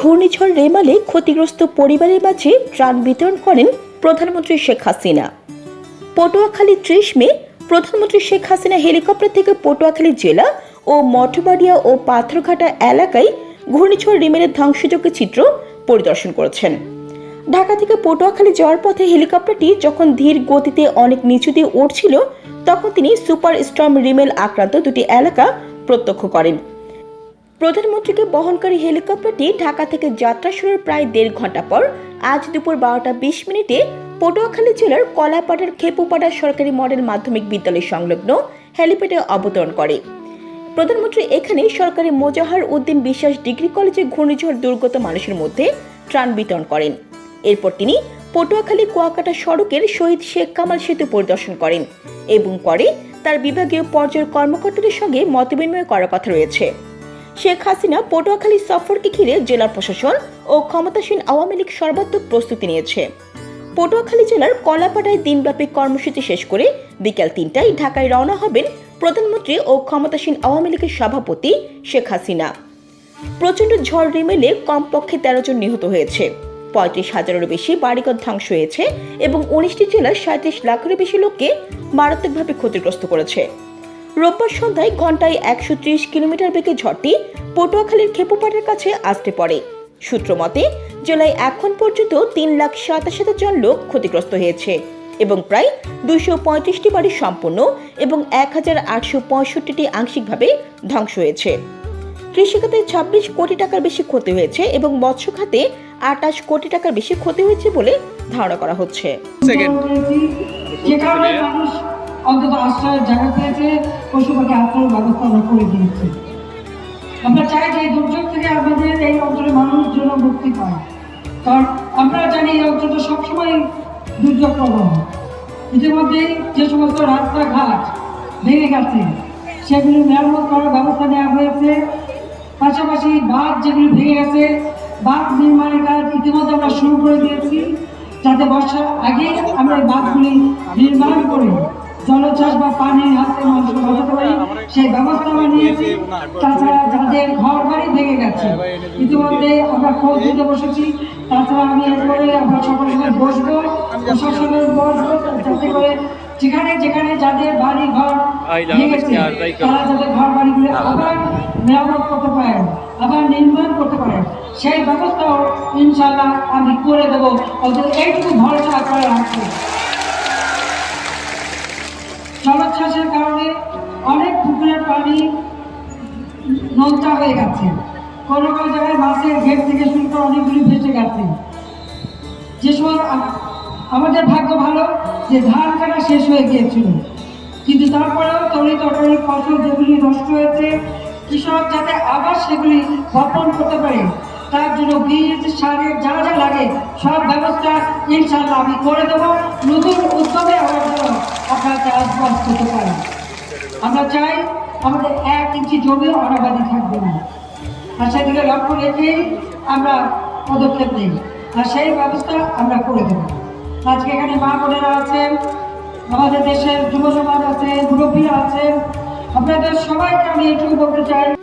ঘূর্ণিঝড় রেমালে ক্ষতিগ্রস্ত পরিবারের মাঝে ত্রাণ বিতরণ করেন প্রধানমন্ত্রী শেখ হাসিনা। পটুয়াখালী ত্রিশ মে, প্রধানমন্ত্রী শেখ হাসিনা হেলিকপ্টার থেকে পটুয়াখালী জেলা ও মঠবাড়িয়া ও পাথরঘাটা এলাকায় ঘূর্ণিঝড় রিমেলের ধ্বংসযোগ্য চিত্র পরিদর্শন করেছেন। ঢাকা থেকে পটুয়াখালী যাওয়ার পথে হেলিকপ্টারটি যখন ধীর গতিতে অনেক নিচু দিয়ে উঠছিল তখন তিনি সুপার স্টর্ম রিমেল আক্রান্ত দুটি এলাকা প্রত্যক্ষ করেন। প্রধানমন্ত্রীকে বহনকারী হেলিকপ্টারটি ঢাকা থেকে যাত্রা শুরুর প্রায় দেড় ঘণ্টা পর আজ দুপুর বারোটা বিশ মিনিটে পটুয়াখালী জেলার কলাপাড়ার খেপুপাড়া সরকারি মডেল মাধ্যমিক বিদ্যালয় সংলগ্ন হ্যালিপ্যাডে অবতরণ করে। প্রধানমন্ত্রী এখানে সরকারি মোজাহার উদ্দিন বিশ্বাস ডিগ্রি কলেজে ঘূর্ণিঝড় দুর্গত মানুষের মধ্যে ত্রাণ বিতরণ করেন। এরপর তিনি পটুয়াখালী কুয়াকাটা সড়কের শহীদ শেখ কামাল সেতু পরিদর্শন করেন এবং পরে তার বিভাগীয় পর্যায়ের কর্মকর্তাদের সঙ্গে মতবিনিময় করার কথা রয়েছে। শেখ হাসিনা পটুয়াখালী সফরকে ঘিরে জেলা প্রশাসন ও ক্ষমতাসীন আওয়ামী লীগ সর্বাত্মক প্রস্তুতি নিয়েছে। পটুয়াখালী জেলার কলাপাড়ায় দিনব্যাপী কর্মসূচি শেষ করে বিকেল তিনটায় ঢাকায় রওনা হবেন প্রধানমন্ত্রী ও ক্ষমতাসীন আওয়ামী লীগের সভাপতি শেখ হাসিনা। প্রচণ্ড ঝড় রিমেলে কমপক্ষে তেরো জন নিহত হয়েছে। পঁয়ত্রিশ হাজারেরও বেশি বাড়িঘর ধ্বংস হয়েছে এবং উনিশটি জেলার সাঁত্রিশ লাখেরও বেশি লোককে মারাত্মকভাবে ক্ষতিগ্রস্ত করেছে। রোববার সন্ধ্যায় ঘন্টায় একশো ত্রিশ কিলোমিটার বেগে ঝড়টি পটুয়াখালীর খেপুপাড়ার কাছে আসতে পড়ে সূত্র মতে জেলায় এখন পর্যন্ত তিন লাখ সাতাশ হাজার জন লোক ক্ষতিগ্রস্ত হয়েছে এবং প্রায় দুইশো পঁয়ত্রিশটি বাড়ি সম্পূর্ণ এবং এক হাজার আটশো পঁয়ষট্টিটি আংশিকভাবে ধ্বংস হয়েছে। কৃষিখাতে ছাব্বিশ কোটি টাকার বেশি ক্ষতি হয়েছে এবং মৎস্য খাতে আটাশ কোটি টাকার বেশি ক্ষতি হয়েছে বলে ধারণা করা হচ্ছে। অন্তত আশ্রয়ের জায়গা পেয়েছে পশু পাখি আশ্রয়ের ব্যবস্থা আমরা করে দিয়েছে। আমরা চাই যে এই দুর্যোগ থেকে আমাদের এই অঞ্চলের মানুষ যেন মুক্তি পায়। কারণ আমরা জানি এই অঞ্চলটা সবসময় দুর্যোগ প্রবণ। ইতিমধ্যেই যে সমস্ত রাস্তাঘাট ভেঙে গেছে, সেগুলি মেরামত করার ব্যবস্থা নেওয়া হয়েছে। পাশাপাশি বাঁধ যেগুলি ভেঙে গেছে, বাঁধ নির্মাণের কাজ ইতিমধ্যে আমরা শুরু করে দিয়েছি। যাতে বর্ষার আগে আমরা বাঁধগুলি নির্মাণ করে জলোচ্ছ্বাস বা পানির হাত থেকে মানুষকে বাঁচাতে পারি সেই ব্যবস্থা আমরা নিয়েছি তাছাড়া যাদের ঘর বাড়ি ভেঙে গেছে ইতিমধ্যে আমরা খোঁজ দিতে বসেছি। তাছাড়া আমি এরপরে আমরা সকলের সঙ্গে বসবো প্রশাসনের বসবো যাতে করে যেখানে যেখানে যাদের বাড়ি ঘর ভেঙেছে তারা যাতে ঘর বাড়িগুলো আবার মেরামত করতে পারেন আবার নির্মাণ করতে পারেন সেই ব্যবস্থাও ইনশাল্লাহ আমি করে দেবো। অন্তত এইটুকু ভরসা আপনারা রাখছি জলোচ্ছ্বাসের কারণে অনেক পুকুরের পানি নোংরা হয়ে গেছে। কোনো কোনো জায়গায় মাছের ঘেট থেকে শুরু করে অনেকগুলি ভেসে গেছে। যে সময় আমাদের ভাগ্য ভালো যে ধান কাটা শেষ হয়ে গিয়েছিল। কিন্তু তারপরেও তরি তরকারি ফসল যেগুলি নষ্ট হয়েছে, কৃষক যাতে আবার সেগুলি বপন করতে পারে, তার জন্য বীজ সারের যা যা লাগে সব ব্যবস্থা ইনশাল্লাহ আমি করে দেবো। নতুন উদ্যোগে আমার করতে পারেন আমরা চাই আমাদের এক ইঞ্চি জমিও অনাবাদী থাকবে না। আর সেদিকে লক্ষ্য রেখেই আমরা পদক্ষেপ নিই। আর সেই ব্যবস্থা আমরা করে দেবো। আজকে এখানে মা বোনেরা আছেন, আমাদের দেশের যুব সমাজ আছে মুরব্বীরা আছেন। আপনাদের সবাইকে আমি এটুকু বলতে চাই।